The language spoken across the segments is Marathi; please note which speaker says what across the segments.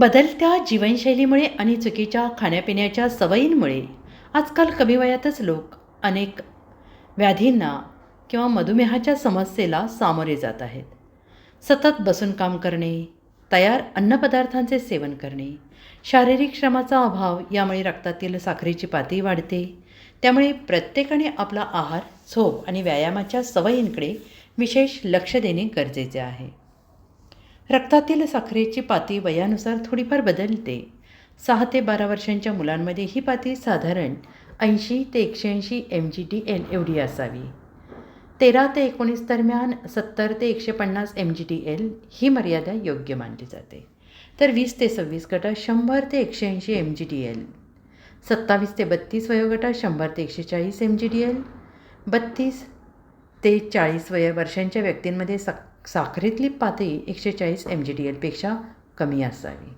Speaker 1: बदलत्या जीवनशैलीमुळे आणि चुकीच्या खाण्यापिण्याच्या सवयींमुळे आजकाल कमी वयातच लोक अनेक व्याधींना किंवा मधुमेहाच्या समस्येला सामोरे जात आहेत. सतत बसून काम करणे तयार अन्नपदार्थांचे सेवन करणे शारीरिक श्रमाचा अभाव यामुळे रक्तातील साखरेची पातळी वाढते. त्यामुळे प्रत्येकाने आपला आहार झोप आणि व्यायामाच्या सवयींकडे विशेष लक्ष देणे गरजेचे आहे. रक्तातील साखरेची पाती वयानुसार थोडीफार बदलते. सहा ते बारा वर्षांच्या मुलांमध्ये ही पाती साधारण ऐंशी ते एकशे ऐंशी एम जी टी एल एवढी असावी. तेरा ते एकोणीस दरम्यान सत्तर ते एकशे पन्नास एम जी टी एल ही मर्यादा योग्य मानली जाते. तर वीस ते सव्वीस गटात शंभर ते एकशे ऐंशी एम जी टी एल सत्तावीस ते बत्तीस वयोगटात शंभर ते एकशे चाळीस एम जी टी एल बत्तीस ते चाळीस वय वर्षांच्या व्यक्तींमध्ये सक साखरेतली पातळी एकशे चाळीस एम जी टी एलपेक्षा कमी असावी.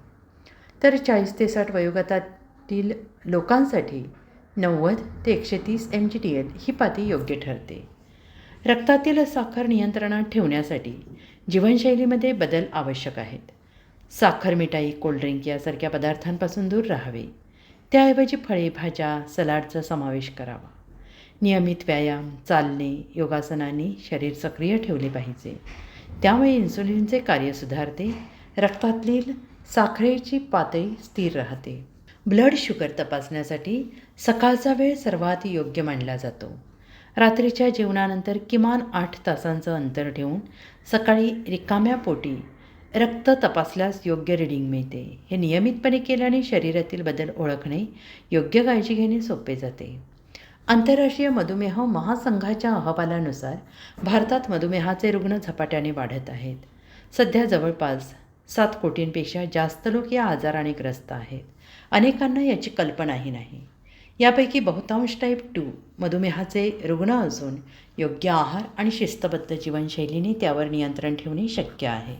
Speaker 1: तर चाळीस ते साठ वयोगटातील लोकांसाठी नव्वद ते एकशे तीस एम जी टी एल ही पातळी योग्य ठरते. रक्तातील साखर नियंत्रणात ठेवण्यासाठी जीवनशैलीमध्ये बदल आवश्यक आहेत. साखर मिठाई कोल्ड्रिंक यासारख्या पदार्थांपासून दूर राहावे. त्याऐवजी फळे भाज्या सलाडचा समावेश करावा. नियमित व्यायाम चालणे योगासनाने शरीर सक्रिय ठेवले पाहिजे. त्यामुळे इन्सुलिनचे कार्य सुधारते. रक्तातील साखरेची पातळी स्थिर राहते. ब्लड शुगर तपासण्यासाठी सकाळचा वेळ सर्वात योग्य मानला जातो. रात्रीच्या जेवणानंतर किमान आठ तासांचं अंतर ठेवून सकाळी रिकाम्या पोटी रक्त तपासल्यास योग्य रिडिंग मिळते. हे नियमितपणे केल्याने शरीरातील बदल ओळखणे योग्य काळजी घेणे सोपे जाते. आंतरराष्ट्रीय मधुमेह महासंघाच्या अहवालानुसार भारतात मधुमेहाचे रुग्ण झपाट्याने वाढत आहेत. सध्या जवळपास सात कोटींपेक्षा जास्त लोक या आजाराने ग्रस्त आहेत. अनेकांना याची कल्पनाही नाही. यापैकी बहुतांश टाईप टू मधुमेहाचे रुग्ण असून योग्य आहार आणि शिस्तबद्ध जीवनशैलीने त्यावर नियंत्रण ठेवणे शक्य आहे.